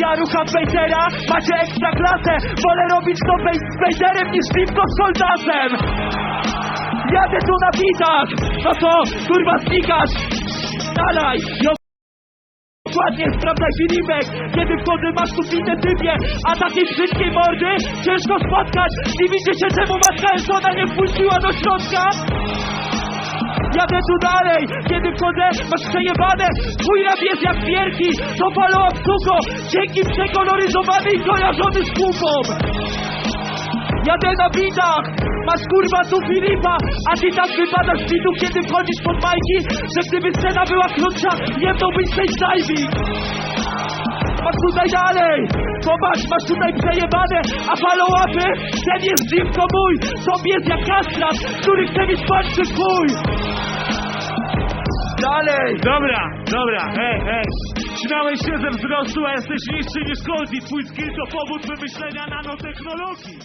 Ja rucham Bejtera, macie ekstra klasę. Wolę robić to z niż Dimko z Koldasem Jadę tu na bitach No to, kurwa, znikasz Dalej, jo Dokładnie, sprawdzaj Filipek Kiedy wchodzę masz tu winne typie. A takiej brzydkiej mordy ciężko spotkać. I widzicie czemu matka Elsona nie wpuściła do środka? Jadę tu dalej, kiedy wchodzę, masz przejebane. Twój rap jest jak wielki, to up suko Dzięki przekoloryzowany i kojarzony z kupą Jadę na bitach, masz kurwa tu Filipa. A ty tak wypadasz bitów, kiedy wchodzisz pod majki Że gdyby scena była krótsza, jednąłbyś stage diving Masz tutaj dalej, zobacz, masz tutaj przejebane. A follow-upy, ten jest dziwko mój. Zombie jest jak kastrat, który chce mieć patrzy w Dalej, Dobra, dobra, hej, hej. Śmiałeś się ze wzrostu, a jesteś niższy niż Colt i twój skill to powód wymyślenia nanotechnologii.